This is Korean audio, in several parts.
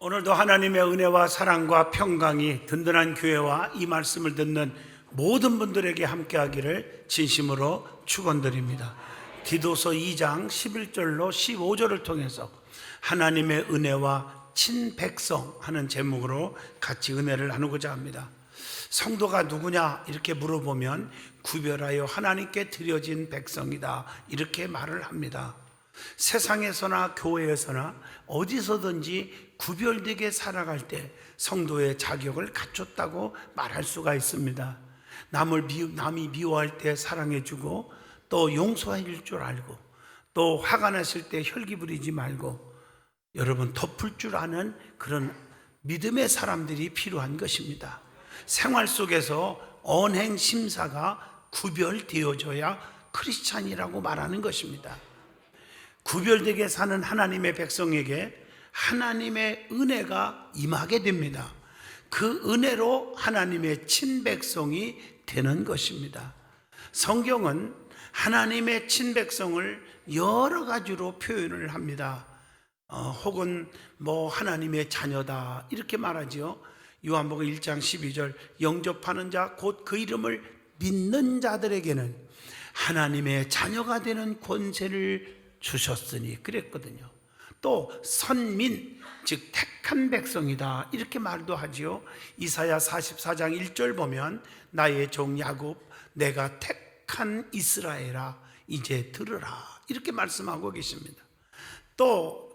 오늘도 하나님의 은혜와 사랑과 평강이 든든한 교회와 이 말씀을 듣는 모든 분들에게 함께하기를 진심으로 축원드립니다. 디도서 2장 11절로 15절을 통해서 하나님의 은혜와 친백성 하는 제목으로 같이 은혜를 나누고자 합니다. 성도가 누구냐 이렇게 물어보면 구별하여 하나님께 드려진 백성이다 이렇게 말을 합니다. 세상에서나 교회에서나 어디서든지 구별되게 살아갈 때 성도의 자격을 갖췄다고 말할 수가 있습니다. 남을 미, 남이 미워할 때 사랑해주고 또 용서해줄 줄 알고 또 화가 났을 때 혈기 부리지 말고 여러분 덮을 줄 아는 그런 믿음의 사람들이 필요한 것입니다. 생활 속에서 언행 심사가 구별되어져야 크리스찬이라고 말하는 것입니다. 구별되게 사는 하나님의 백성에게 하나님의 은혜가 임하게 됩니다. 그 은혜로 하나님의 친백성이 되는 것입니다. 성경은 하나님의 친백성을 여러 가지로 표현을 합니다. 어, 혹은 뭐 하나님의 자녀다 이렇게 말하지요. 요한복음 1장 12절 영접하는 자 곧 그 이름을 믿는 자들에게는 하나님의 자녀가 되는 권세를 주셨으니 그랬거든요. 또 선민 즉 택한 백성이다 이렇게 말도 하지요. 이사야 44장 1절 보면 나의 종 야곱 내가 택한 이스라엘아 이제 들으라 이렇게 말씀하고 계십니다. 또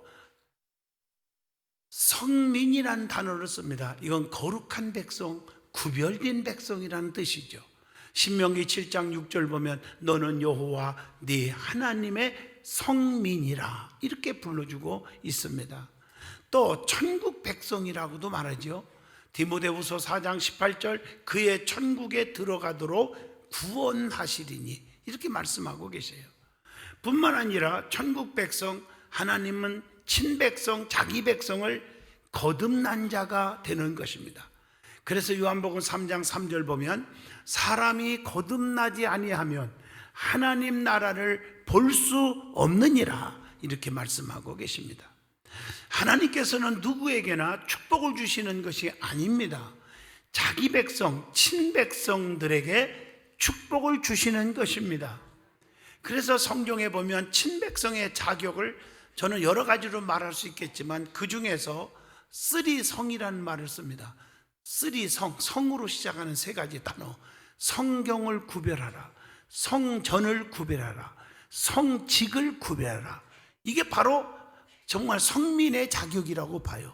성민이라는 단어를 씁니다. 이건 거룩한 백성, 구별된 백성이라는 뜻이죠. 신명기 7장 6절 보면 너는 여호와 네 하나님의 성민이라 이렇게 불러주고 있습니다. 또 천국 백성이라고도 말하죠. 디모데후서 4장 18절 그의 천국에 들어가도록 구원하시리니 이렇게 말씀하고 계세요. 뿐만 아니라 천국 백성 하나님은 친백성 자기 백성을 거듭난 자가 되는 것입니다. 그래서 요한복음 3장 3절 보면 사람이 거듭나지 아니하면 하나님 나라를 볼 수 없느니라 이렇게 말씀하고 계십니다. 하나님께서는 누구에게나 축복을 주시는 것이 아닙니다. 자기 백성, 친백성들에게 축복을 주시는 것입니다. 그래서 성경에 보면 친백성의 자격을 저는 여러 가지로 말할 수 있겠지만 그 중에서 쓰리성이라는 말을 씁니다. 쓰리성, 성으로 시작하는 세 가지 단어. 성경을 구별하라. 성전을 구별하라. 성직을 구별하라. 이게 바로 정말 성민의 자격이라고 봐요.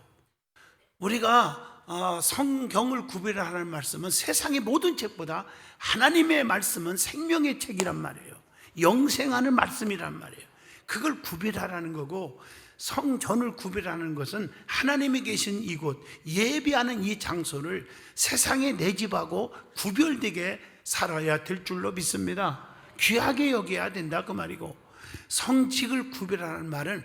우리가 어, 성경을 구별하라는 말씀은 세상의 모든 책보다 하나님의 말씀은 생명의 책이란 말이에요. 영생하는 말씀이란 말이에요. 그걸 구별하라는 거고 성전을 구별하는 것은 하나님이 계신 이곳 예비하는 이 장소를 세상의 내 집하고 구별되게 살아야 될 줄로 믿습니다. 귀하게 여겨야 된다 그 말이고 성직을 구별하는 말은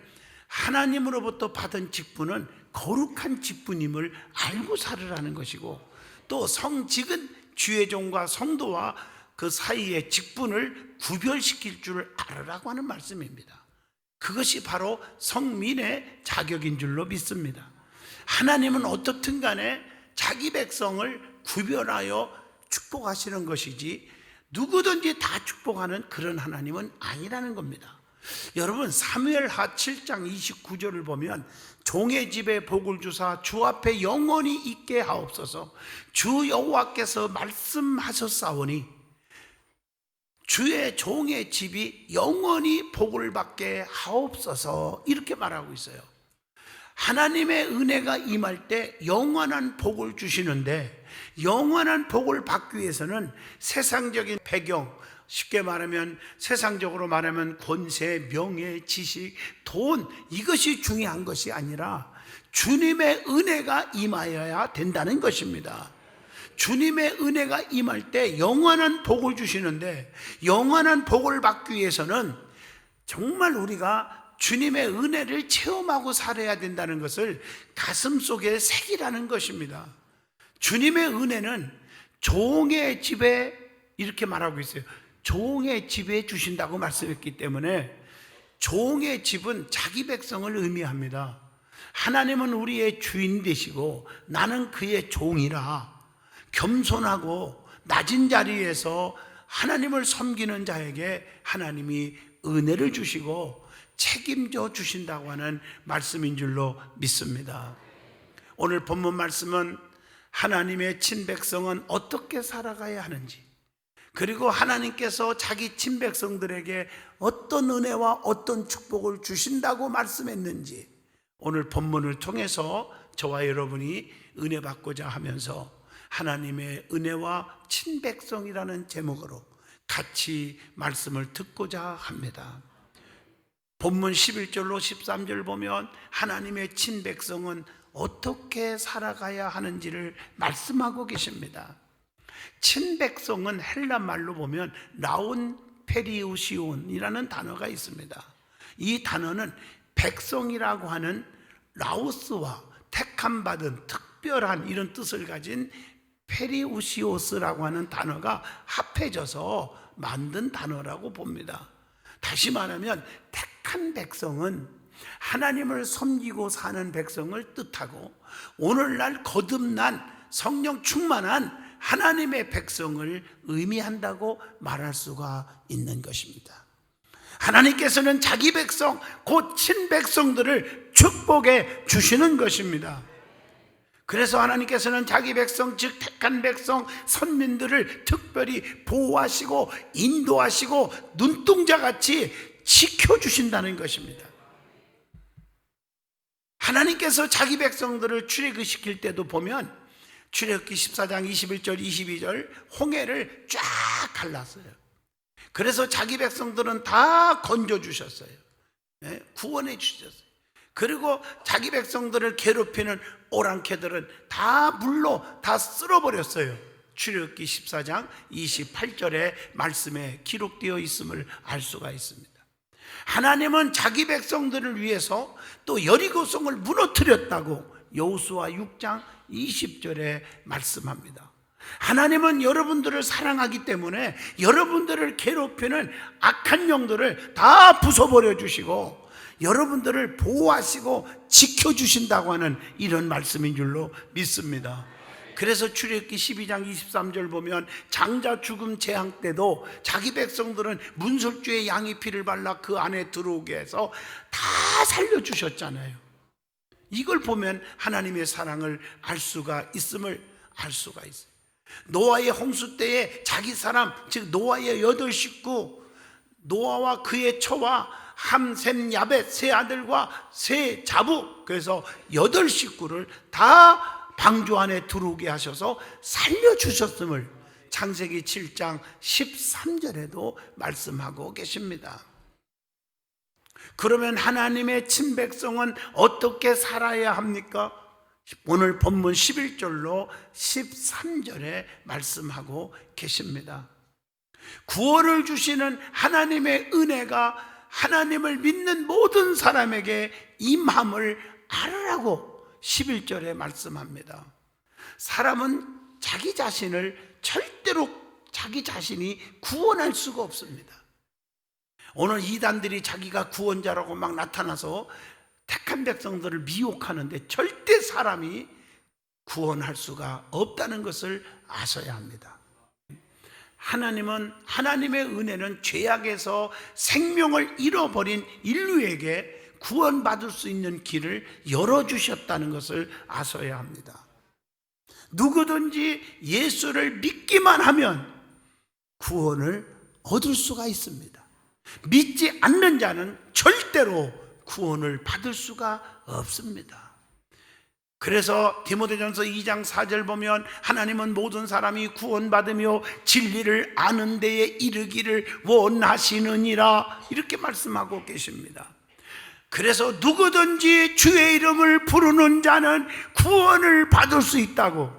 하나님으로부터 받은 직분은 거룩한 직분임을 알고 살으라는 것이고 또 성직은 주의 종과 성도와 그 사이의 직분을 구별시킬 줄 알으라고 하는 말씀입니다. 그것이 바로 성민의 자격인 줄로 믿습니다. 하나님은 어떻든 간에 자기 백성을 구별하여 축복하시는 것이지 누구든지 다 축복하는 그런 하나님은 아니라는 겁니다. 여러분 사무엘하 7장 29절을 보면 종의 집에 복을 주사 주 앞에 영원히 있게 하옵소서 주 여호와께서 말씀하셨사오니 주의 종의 집이 영원히 복을 받게 하옵소서 이렇게 말하고 있어요. 하나님의 은혜가 임할 때 영원한 복을 주시는데 영원한 복을 받기 위해서는 세상적인 배경, 쉽게 말하면 세상적으로 말하면 권세, 명예, 지식, 돈 이것이 중요한 것이 아니라 주님의 은혜가 임하여야 된다는 것입니다. 주님의 은혜가 임할 때 영원한 복을 주시는데 영원한 복을 받기 위해서는 정말 우리가 주님의 은혜를 체험하고 살아야 된다는 것을 가슴 속에 새기라는 것입니다. 주님의 은혜는 종의 집에 이렇게 말하고 있어요. 종의 집에 주신다고 말씀했기 때문에 종의 집은 자기 백성을 의미합니다. 하나님은 우리의 주인 되시고 나는 그의 종이라 겸손하고 낮은 자리에서 하나님을 섬기는 자에게 하나님이 은혜를 주시고 책임져 주신다고 하는 말씀인 줄로 믿습니다. 오늘 본문 말씀은 하나님의 친백성은 어떻게 살아가야 하는지 그리고 하나님께서 자기 친백성들에게 어떤 은혜와 어떤 축복을 주신다고 말씀했는지 오늘 본문을 통해서 저와 여러분이 은혜 받고자 하면서 하나님의 은혜와 친백성이라는 제목으로 같이 말씀을 듣고자 합니다. 본문 11절로 13절 보면 하나님의 친백성은 어떻게 살아가야 하는지를 말씀하고 계십니다. 친백성은 헬라 말로 보면 라온 페리우시온이라는 단어가 있습니다. 이 단어는 백성이라고 하는 라오스와 택함 받은 특별한 이런 뜻을 가진 페리우시오스라고 하는 단어가 합해져서 만든 단어라고 봅니다. 다시 말하면 택 한 백성은 하나님을 섬기고 사는 백성을 뜻하고 오늘날 거듭난 성령 충만한 하나님의 백성을 의미한다고 말할 수가 있는 것입니다. 하나님께서는 자기 백성, 곧 친백성들을 축복해 주시는 것입니다. 그래서 하나님께서는 자기 백성, 즉 택한 백성, 선민들을 특별히 보호하시고 인도하시고 눈동자 같이 지켜주신다는 것입니다. 하나님께서 자기 백성들을 출애굽시킬 때도 보면 출애굽기 14장 21절 22절 홍해를 쫙 갈랐어요. 그래서 자기 백성들은 다 건져 주셨어요. 예, 구원해 주셨어요. 그리고 자기 백성들을 괴롭히는 오랑캐들은 다 물로 다 쓸어버렸어요. 출애굽기 14장 28절의 말씀에 기록되어 있음을 알 수가 있습니다. 하나님은 자기 백성들을 위해서 또 여리고성을 무너뜨렸다고 여호수아 6장 20절에 말씀합니다. 하나님은 여러분들을 사랑하기 때문에 여러분들을 괴롭히는 악한 영들을 다 부숴버려 주시고 여러분들을 보호하시고 지켜주신다고 하는 이런 말씀인 줄로 믿습니다. 그래서 출애굽기 12장 23절 보면 장자 죽음 재앙 때도 자기 백성들은 문설주의 양의 피를 발라 그 안에 들어오게 해서 다 살려주셨잖아요. 이걸 보면 하나님의 사랑을 알 수가 있음을 알 수가 있어요. 노아의 홍수 때에 자기 사람, 즉 노아의 여덟 식구, 노아와 그의 처와 함, 셈, 야벳 세 아들과 세 자부, 그래서 여덟 식구를 다 방주 안에 들어오게 하셔서 살려주셨음을 창세기 7장 13절에도 말씀하고 계십니다. 그러면 하나님의 친백성은 어떻게 살아야 합니까? 오늘 본문 11절로 13절에 말씀하고 계십니다. 구원을 주시는 하나님의 은혜가 하나님을 믿는 모든 사람에게 임함을 알으라고 11절에 말씀합니다. 사람은 자기 자신을 절대로 자기 자신이 구원할 수가 없습니다. 오늘 이단들이 자기가 구원자라고 막 나타나서 택한 백성들을 미혹하는데 절대 사람이 구원할 수가 없다는 것을 아셔야 합니다. 하나님은 하나님의 은혜는 죄악에서 생명을 잃어버린 인류에게 구원받을 수 있는 길을 열어주셨다는 것을 아셔야 합니다. 누구든지 예수를 믿기만 하면 구원을 얻을 수가 있습니다. 믿지 않는 자는 절대로 구원을 받을 수가 없습니다. 그래서 디모데전서 2장 4절 보면 하나님은 모든 사람이 구원받으며 진리를 아는 데에 이르기를 원하시느니라 이렇게 말씀하고 계십니다. 그래서 누구든지 주의 이름을 부르는 자는 구원을 받을 수 있다고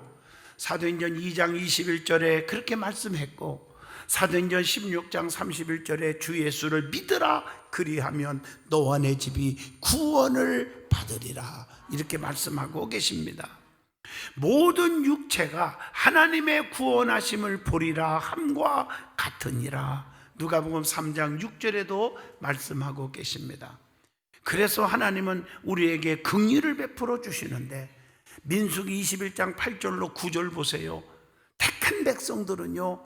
사도행전 2장 21절에 그렇게 말씀했고 사도행전 16장 31절에 주 예수를 믿으라 그리하면 너와 내 집이 구원을 받으리라 이렇게 말씀하고 계십니다. 모든 육체가 하나님의 구원하심을 보리라 함과 같으니라 누가복음 3장 6절에도 말씀하고 계십니다. 그래서 하나님은 우리에게 긍휼을 베풀어 주시는데 민수기 21장 8절로 9절 보세요. 택한 백성들은요.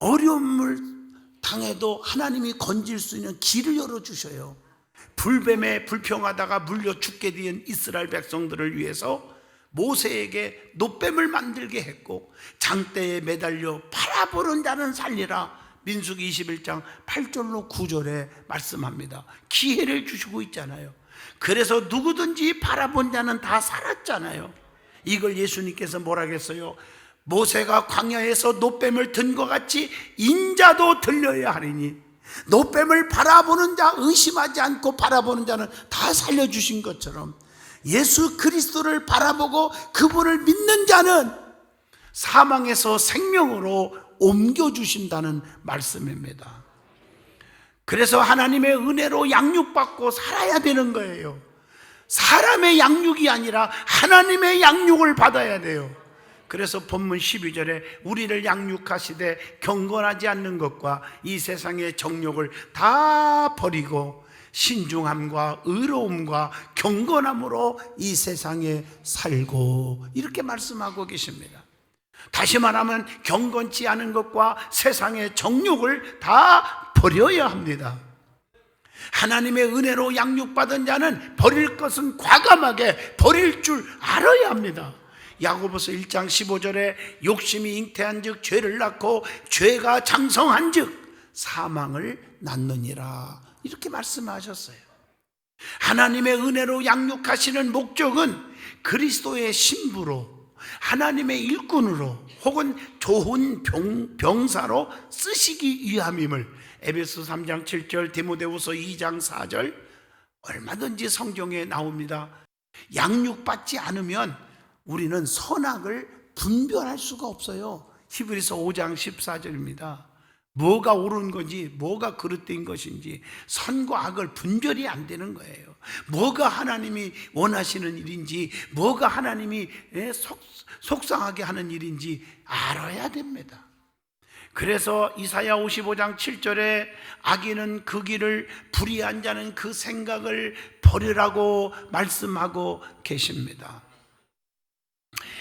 어려움을 당해도 하나님이 건질 수 있는 길을 열어 주셔요. 불뱀에 불평하다가 물려 죽게 된 이스라엘 백성들을 위해서 모세에게 노뱀을 만들게 했고 장대에 매달려 바라보는 자는 살리라 민수기 21장 8절로 9절에 말씀합니다. 기회를 주시고 있잖아요. 그래서 누구든지 바라본 자는 다 살았잖아요. 이걸 예수님께서 뭐라겠어요? 모세가 광야에서 노뱀을 든 것 같이 인자도 들려야 하리니 노뱀을 바라보는 자 의심하지 않고 바라보는 자는 다 살려주신 것처럼 예수 그리스도를 바라보고 그분을 믿는 자는 사망에서 생명으로 옮겨주신다는 말씀입니다. 그래서 하나님의 은혜로 양육받고 살아야 되는 거예요. 사람의 양육이 아니라 하나님의 양육을 받아야 돼요. 그래서 본문 12절에 우리를 양육하시되 경건하지 않는 것과 이 세상의 정욕을 다 버리고 신중함과 의로움과 경건함으로 이 세상에 살고 이렇게 말씀하고 계십니다. 다시 말하면 경건치 않은 것과 세상의 정욕을 다 버려야 합니다. 하나님의 은혜로 양육받은 자는 버릴 것은 과감하게 버릴 줄 알아야 합니다. 야고보서 1장 15절에 욕심이 잉태한 즉 죄를 낳고 죄가 장성한 즉 사망을 낳느니라 이렇게 말씀하셨어요. 하나님의 은혜로 양육하시는 목적은 그리스도의 신부로 하나님의 일꾼으로 혹은 좋은 병, 병사로 쓰시기 위함임을 에베소 3장 7절 디모데후서 2장 4절 얼마든지 성경에 나옵니다. 양육받지 않으면 우리는 선악을 분별할 수가 없어요. 히브리서 5장 14절입니다. 뭐가 옳은 건지, 뭐가 그릇된 것인지, 선과 악을 분별이 안 되는 거예요. 뭐가 하나님이 원하시는 일인지, 뭐가 하나님이 예, 속, 속상하게 하는 일인지 알아야 됩니다. 그래서 이사야 55장 7절에 악인은 그 길을 불의한 자는 그 생각을 버리라고 말씀하고 계십니다.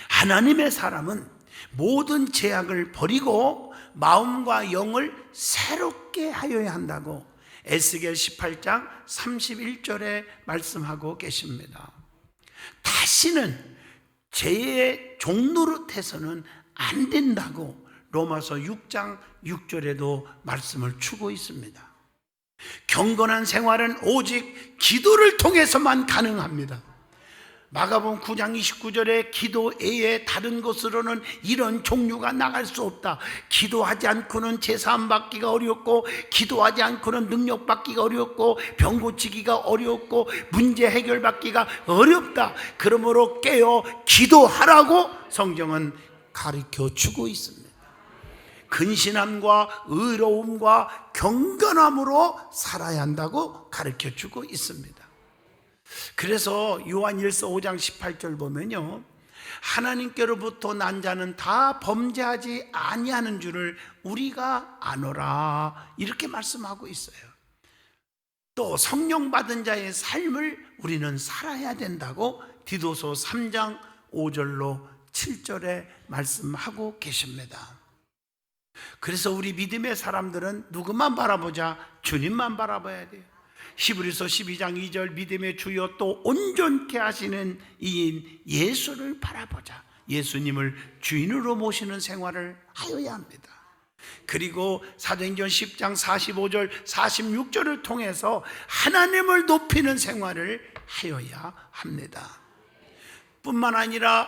하나님의 사람은 모든 제약을 버리고 마음과 영을 새롭게 하여야 한다고 에스겔 18장 31절에 말씀하고 계십니다. 다시는 죄의 종노릇해서는 안 된다고 로마서 6장 6절에도 말씀을 주고 있습니다. 경건한 생활은 오직 기도를 통해서만 가능합니다. 마가복음 9장 29절에 기도 외에 다른 것으로는 이런 종류가 나갈 수 없다. 기도하지 않고는 제사함 받기가 어렵고 기도하지 않고는 능력 받기가 어렵고 병 고치기가 어렵고 문제 해결 받기가 어렵다. 그러므로 깨어 기도하라고 성경은 가르쳐 주고 있습니다. 근신함과 의로움과 경건함으로 살아야 한다고 가르쳐 주고 있습니다. 그래서 요한일서 5장 18절 보면요. 하나님께로부터 난 자는 다 범죄하지 아니하는 줄을 우리가 아노라 이렇게 말씀하고 있어요. 또 성령 받은 자의 삶을 우리는 살아야 된다고 디도서 3장 5절로 7절에 말씀하고 계십니다. 그래서 우리 믿음의 사람들은 누구만 바라보자? 주님만 바라봐야 돼요. 히브리서 12장 2절 믿음의 주여 또 온전케 하시는 이인 예수를 바라보자. 예수님을 주인으로 모시는 생활을 하여야 합니다. 그리고 사도행전 10장 45절 46절을 통해서 하나님을 높이는 생활을 하여야 합니다. 뿐만 아니라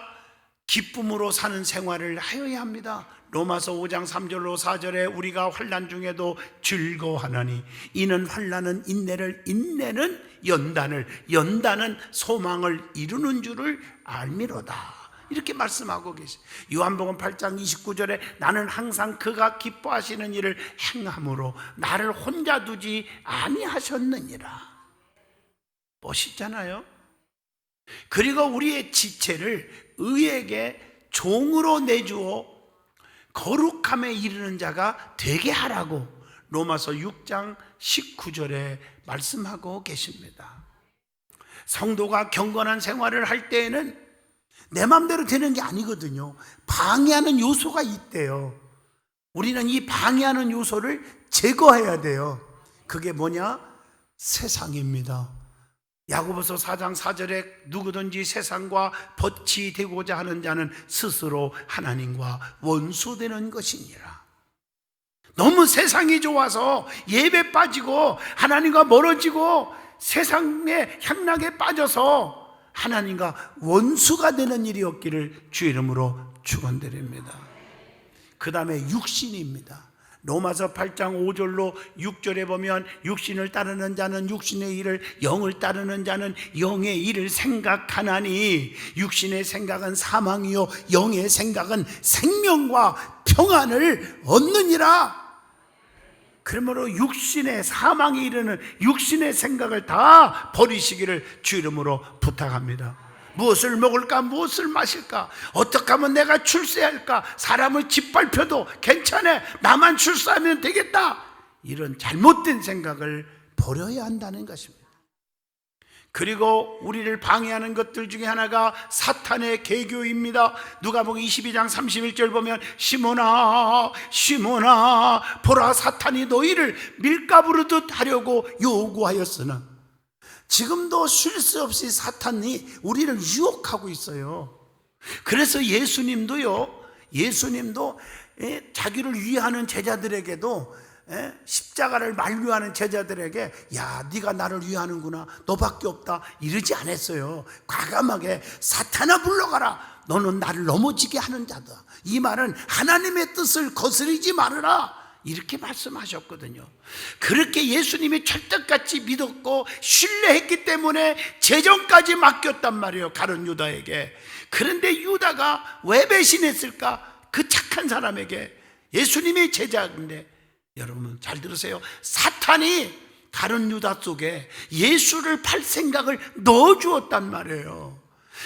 기쁨으로 사는 생활을 하여야 합니다. 로마서 5장 3절로 4절에 우리가 환난 중에도 즐거워하나니 이는 환난은 인내를 인내는 연단을 연단은 소망을 이루는 줄을 알미로다. 이렇게 말씀하고 계시. 요한복음 8장 29절에 나는 항상 그가 기뻐하시는 일을 행함으로 나를 혼자 두지 아니하셨느니라. 멋있잖아요. 그리고 우리의 지체를 의에게 종으로 내주어 거룩함에 이르는 자가 되게 하라고 로마서 6장 19절에 말씀하고 계십니다. 성도가 경건한 생활을 할 때에는 내 마음대로 되는 게 아니거든요. 방해하는 요소가 있대요. 우리는 이 방해하는 요소를 제거해야 돼요. 그게 뭐냐? 세상입니다. 야고보서 4장 4절에 누구든지 세상과 벗이 되고자 하는 자는 스스로 하나님과 원수되는 것이니라. 너무 세상이 좋아서 예배 빠지고 하나님과 멀어지고 세상의 향락에 빠져서 하나님과 원수가 되는 일이 없기를 주 이름으로 축원드립니다. 그 다음에 육신입니다. 로마서 8장 5절로 6절에 보면 육신을 따르는 자는 육신의 일을 영을 따르는 자는 영의 일을 생각하나니 육신의 생각은 사망이요 영의 생각은 생명과 평안을 얻느니라. 그러므로 육신의 사망에 이르는 육신의 생각을 다 버리시기를 주 이름으로 부탁합니다. 무엇을 먹을까, 무엇을 마실까, 어떻게 하면 내가 출세할까, 사람을 짓밟혀도 괜찮아, 나만 출세하면 되겠다. 이런 잘못된 생각을 버려야 한다는 것입니다. 그리고 우리를 방해하는 것들 중에 하나가 사탄의 개교입니다. 누가복음 22장 31절 보면 시몬아 시몬아 보라 사탄이 너희를 밀가부르듯 하려고 요구하였으나 지금도 쉴수 없이 사탄이 우리를 유혹하고 있어요. 그래서 예수님도요. 예수님도 예, 자기를 위하는 제자들에게도 예, 십자가를 만류하는 제자들에게 야 네가 나를 위하는구나 너밖에 없다 이러지 않았어요 과감하게 사탄아 불러가라 너는 나를 넘어지게 하는 자다 이 말은 하나님의 뜻을 거스르지 말으라 이렇게 말씀하셨거든요 그렇게 예수님이 철떡같이 믿었고 신뢰했기 때문에 재정까지 맡겼단 말이에요 가론 유다에게 그런데 유다가 왜 배신했을까 그 착한 사람에게 예수님의 제자인데 여러분 잘 들으세요. 사탄이 가론 유다 속에 예수를 팔 생각을 넣어 주었단 말이에요.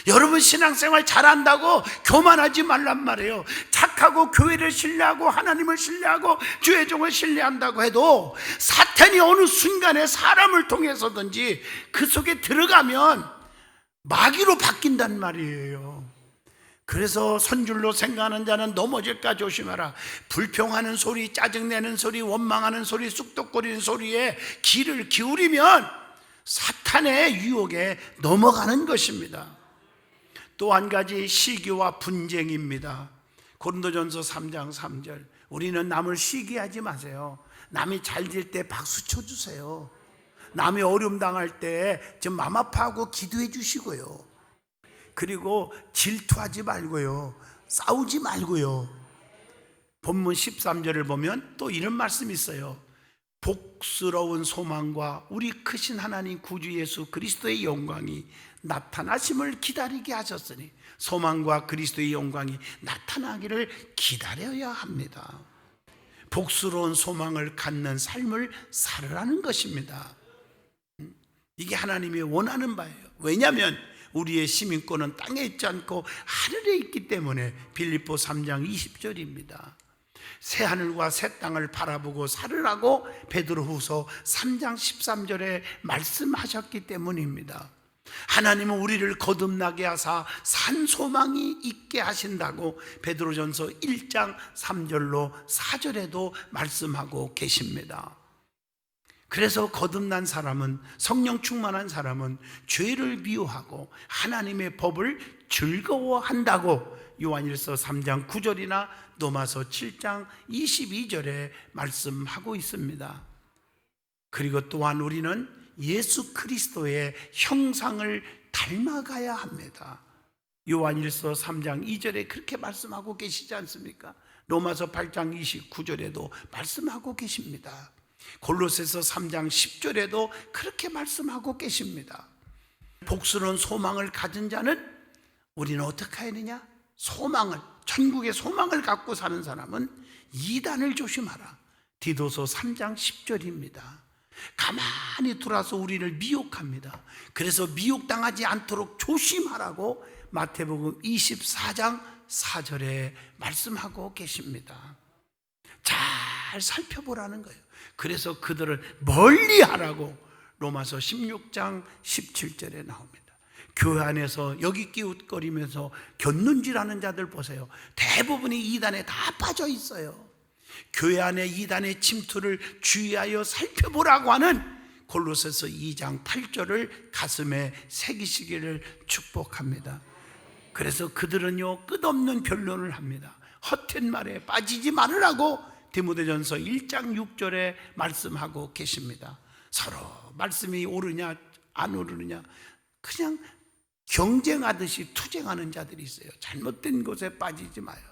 여러분 신앙생활 잘한다고 교만하지 말란 말이에요. 착하고 교회를 신뢰하고 하나님을 신뢰하고 주의 종을 신뢰한다고 해도 사탄이 어느 순간에 사람을 통해서든지 그 속에 들어가면 마귀로 바뀐단 말이에요. 그래서 선줄로 생각하는 자는 넘어질까 조심하라. 불평하는 소리, 짜증내는 소리, 원망하는 소리, 쑥덕거리는 소리에 귀를 기울이면 사탄의 유혹에 넘어가는 것입니다. 또 한 가지 시기와 분쟁입니다. 고린도전서 3장 3절. 우리는 남을 시기하지 마세요. 남이 잘 될 때 박수 쳐 주세요. 남이 어려움 당할 때좀맘 아파하고 기도해 주시고요. 그리고 질투하지 말고요. 싸우지 말고요. 본문 13절을 보면 또 이런 말씀이 있어요. 복스러운 소망과 우리 크신 하나님 구주 예수 그리스도의 영광이 나타나심을 기다리게 하셨으니 소망과 그리스도의 영광이 나타나기를 기다려야 합니다. 복스러운 소망을 갖는 삶을 살으라는 것입니다. 이게 하나님이 원하는 바예요. 왜냐하면 우리의 시민권은 땅에 있지 않고 하늘에 있기 때문에 빌립보 3장 20절입니다. 새 하늘과 새 땅을 바라보고 살으라고 베드로후서 3장 13절에 말씀하셨기 때문입니다. 하나님은 우리를 거듭나게 하사 산 소망이 있게 하신다고 베드로전서 1장 3절로 4절에도 말씀하고 계십니다. 그래서 거듭난 사람은 성령 충만한 사람은 죄를 미워하고 하나님의 법을 즐거워한다고 요한일서 3장 9절이나 노마서 7장 22절에 말씀하고 있습니다. 그리고 또한 우리는 예수 그리스도의 형상을 닮아가야 합니다. 요한일서 3장 2절에 그렇게 말씀하고 계시지 않습니까? 로마서 8장 29절에도 말씀하고 계십니다. 골로새서 3장 10절에도 그렇게 말씀하고 계십니다. 복스러운 소망을 가진 자는 우리는 어떻게 되냐? 소망을 천국의 소망을 갖고 사는 사람은 이단을 조심하라. 디도서 3장 10절입니다. 가만히 돌아서 우리를 미혹합니다. 그래서 미혹당하지 않도록 조심하라고 마태복음 24장 4절에 말씀하고 계십니다. 잘잘 살펴보라는 거예요. 그래서 그들을 멀리 하라고 로마서 16장 17절에 나옵니다. 교회 안에서 여기 끼웃거리면서 곁눈질하는 자들 보세요. 대부분이 이단에 다 빠져 있어요. 교회 안에 이단의 침투를 주의하여 살펴보라고 하는 골로새서 2장 8절을 가슴에 새기시기를 축복합니다. 그래서 그들은요 끝없는 변론을 합니다. 헛된 말에 빠지지 말으라고 디모데전서 1장 6절에 말씀하고 계십니다. 서로 말씀이 옳으냐 안 옳으냐 그냥 경쟁하듯이 투쟁하는 자들이 있어요. 잘못된 것에 빠지지 마요.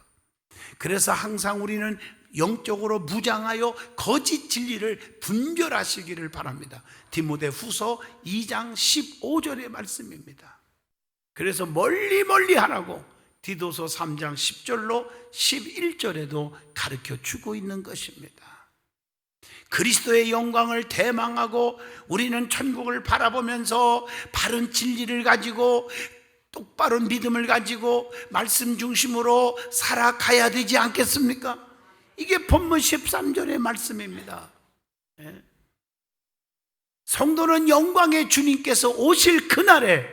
그래서 항상 우리는 영적으로 무장하여 거짓 진리를 분별하시기를 바랍니다. 디모데 후서 2장 15절의 말씀입니다. 그래서 멀리 멀리 하라고 디도서 3장 10절로 11절에도 가르쳐 주고 있는 것입니다. 그리스도의 영광을 대망하고 우리는 천국을 바라보면서 바른 진리를 가지고 똑바른 믿음을 가지고 말씀 중심으로 살아가야 되지 않겠습니까? 이게 본문 13절의 말씀입니다. 예. 성도는 영광의 주님께서 오실 그날에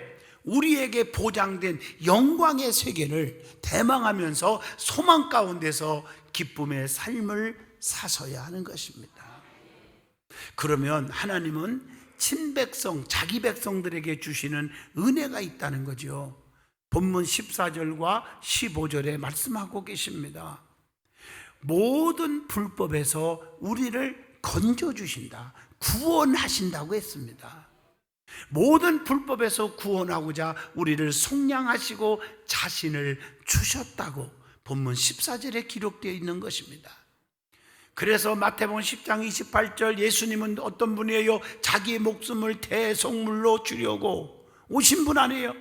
우리에게 보장된 영광의 세계를 대망하면서 소망 가운데서 기쁨의 삶을 사서야 하는 것입니다. 그러면 하나님은 친백성, 자기 백성들에게 주시는 은혜가 있다는 거죠. 본문 14절과 15절에 말씀하고 계십니다. 모든 불법에서 우리를 건져 주신다. 구원하신다고 했습니다. 모든 불법에서 구원하고자 우리를 속량하시고 자신을 주셨다고 본문 14절에 기록되어 있는 것입니다. 그래서 마태복음 10장 28절 예수님은 어떤 분이에요? 자기의 목숨을 대속물로 주려고 오신 분 아니에요?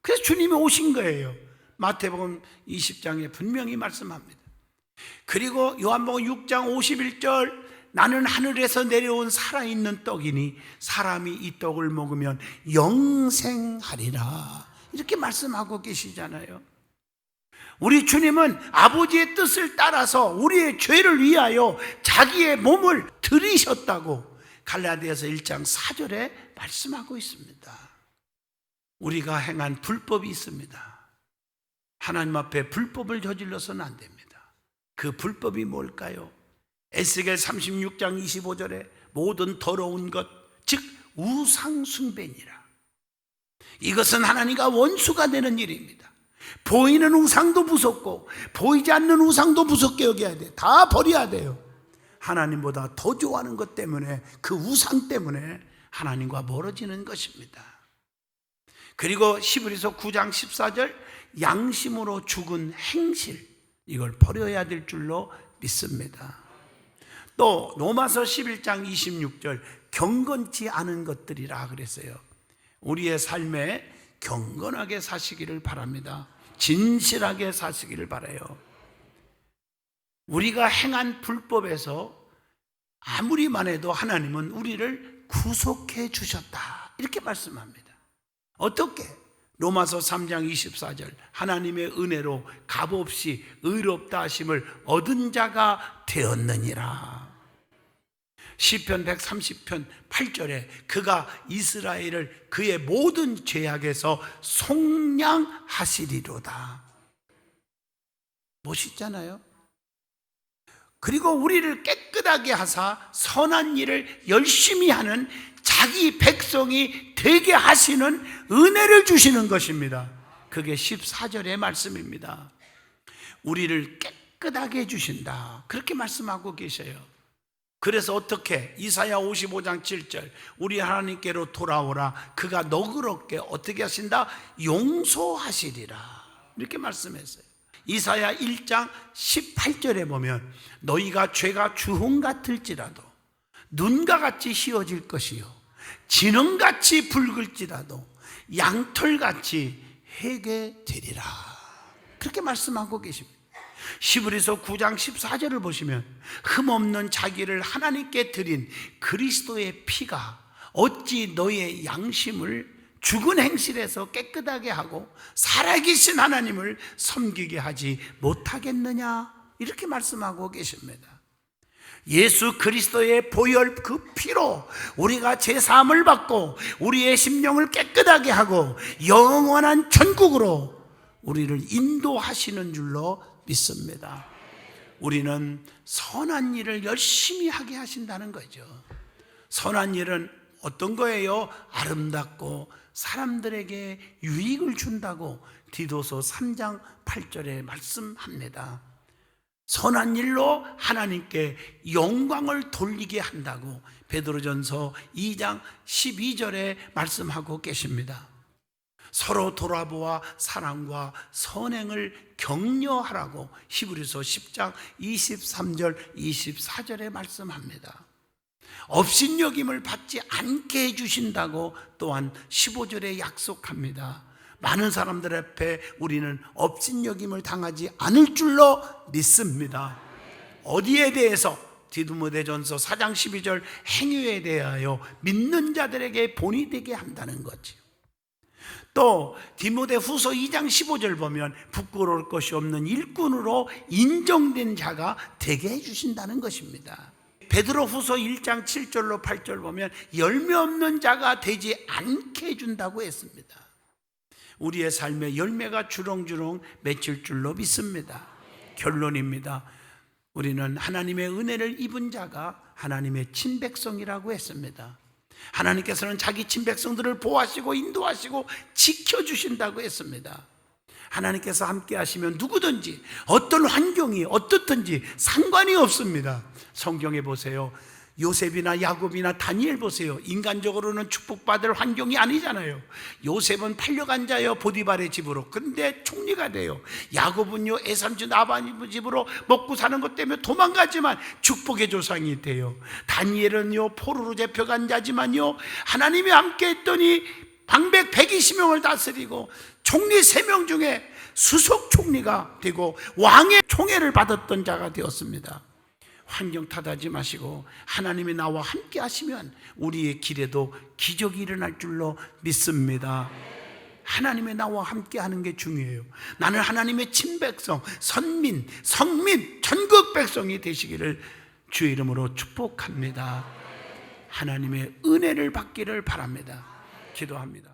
그래서 주님이 오신 거예요. 마태복음 20장에 분명히 말씀합니다. 그리고 요한복음 6장 51절 나는 하늘에서 내려온 살아있는 떡이니 사람이 이 떡을 먹으면 영생하리라. 이렇게 말씀하고 계시잖아요. 우리 주님은 아버지의 뜻을 따라서 우리의 죄를 위하여 자기의 몸을 들이셨다고 갈라디아서 1장 4절에 말씀하고 있습니다. 우리가 행한 불법이 있습니다. 하나님 앞에 불법을 저질러서는 안 됩니다. 그 불법이 뭘까요? 에스겔 36장 25절에 모든 더러운 것, 즉 우상숭배니라. 이것은 하나님과 원수가 되는 일입니다. 보이는 우상도 무섭고 보이지 않는 우상도 무섭게 여겨야 돼. 다 버려야 돼요. 하나님보다 더 좋아하는 것 때문에 그 우상 때문에 하나님과 멀어지는 것입니다. 그리고 시브리서 9장 14절 양심으로 죽은 행실 이걸 버려야 될 줄로 믿습니다. 또 로마서 11장 26절 경건치 않은 것들이라 그랬어요. 우리의 삶에 경건하게 사시기를 바랍니다. 진실하게 사시기를 바라요. 우리가 행한 불법에서 아무리만 해도 하나님은 우리를 구속해 주셨다. 이렇게 말씀합니다. 어떻게? 로마서 3장 24절 하나님의 은혜로 값없이 의롭다 하심을 얻은 자가 되었느니라. 시편 130편 8절에 그가 이스라엘을 그의 모든 죄악에서 속량하시리로다. 멋있잖아요. 그리고 우리를 깨끗하게 하사 선한 일을 열심히 하는 자기 백성이 되게 하시는 은혜를 주시는 것입니다. 그게 14절의 말씀입니다. 우리를 깨끗하게 해주신다. 그렇게 말씀하고 계셔요. 그래서 어떻게? 이사야 55장 7절. 우리 하나님께로 돌아오라. 그가 너그럽게 어떻게 하신다? 용서하시리라. 이렇게 말씀했어요. 이사야 1장 18절에 보면 너희가 죄가 주홍 같을지라도 눈과 같이 휘어질 것이요 진홍같이 붉을지라도 양털같이 회개되리라. 그렇게 말씀하고 계십니다. 시브리서 9장 14절을 보시면 흠없는 자기를 하나님께 드린 그리스도의 피가 어찌 너의 양심을 죽은 행실에서 깨끗하게 하고 살아계신 하나님을 섬기게 하지 못하겠느냐 이렇게 말씀하고 계십니다. 예수 그리스도의 보혈 그 피로 우리가 제 사함을 받고 우리의 심령을 깨끗하게 하고 영원한 천국으로 우리를 인도하시는 줄로 믿습니다. 우리는 선한 일을 열심히 하게 하신다는 거죠. 선한 일은 어떤 거예요? 아름답고 사람들에게 유익을 준다고 디도서 3장 8절에 말씀합니다. 선한 일로 하나님께 영광을 돌리게 한다고 베드로전서 2장 12절에 말씀하고 계십니다. 서로 돌아보아 사랑과 선행을 격려하라고 히브리서 10장 23절 24절에 말씀합니다. 업신여김을 받지 않게 해주신다고 또한 15절에 약속합니다. 많은 사람들 앞에 우리는 업신여김을 당하지 않을 줄로 믿습니다. 어디에 대해서 디두모데전서 4장 12절 행위에 대하여 믿는 자들에게 본이 되게 한다는 거지. 또 디모데 후서 2장 15절 보면 부끄러울 것이 없는 일꾼으로 인정된 자가 되게 해주신다는 것입니다. 베드로 후서 1장 7절로 8절 보면 열매 없는 자가 되지 않게 해준다고 했습니다. 우리의 삶에 열매가 주렁주렁 맺힐 줄로 믿습니다. 결론입니다. 우리는 하나님의 은혜를 입은 자가 하나님의 친백성이라고 했습니다. 하나님께서는 자기 친 백성들을 보호하시고 인도하시고 지켜주신다고 했습니다. 하나님께서 함께 하시면 누구든지 어떤 환경이 어떻든지 상관이 없습니다. 성경에 보세요. 요셉이나 야곱이나 다니엘 보세요. 인간적으로는 축복받을 환경이 아니잖아요. 요셉은 팔려간 자여 보디발의 집으로. 근데 총리가 돼요. 야곱은요 에삼주 나바님 집으로 먹고 사는 것 때문에 도망가지만 축복의 조상이 돼요. 다니엘은요 포로로 잡혀간 자지만요 하나님이 함께 했더니 방백 120명을 다스리고 총리 3명 중에 수석 총리가 되고 왕의 총애를 받았던 자가 되었습니다. 환경 탓하지 마시고 하나님이 나와 함께 하시면 우리의 길에도 기적이 일어날 줄로 믿습니다. 하나님의 나와 함께 하는 게 중요해요. 나는 하나님의 친백성, 선민, 성민, 전국 백성이 되시기를 주의 이름으로 축복합니다. 하나님의 은혜를 받기를 바랍니다. 기도합니다.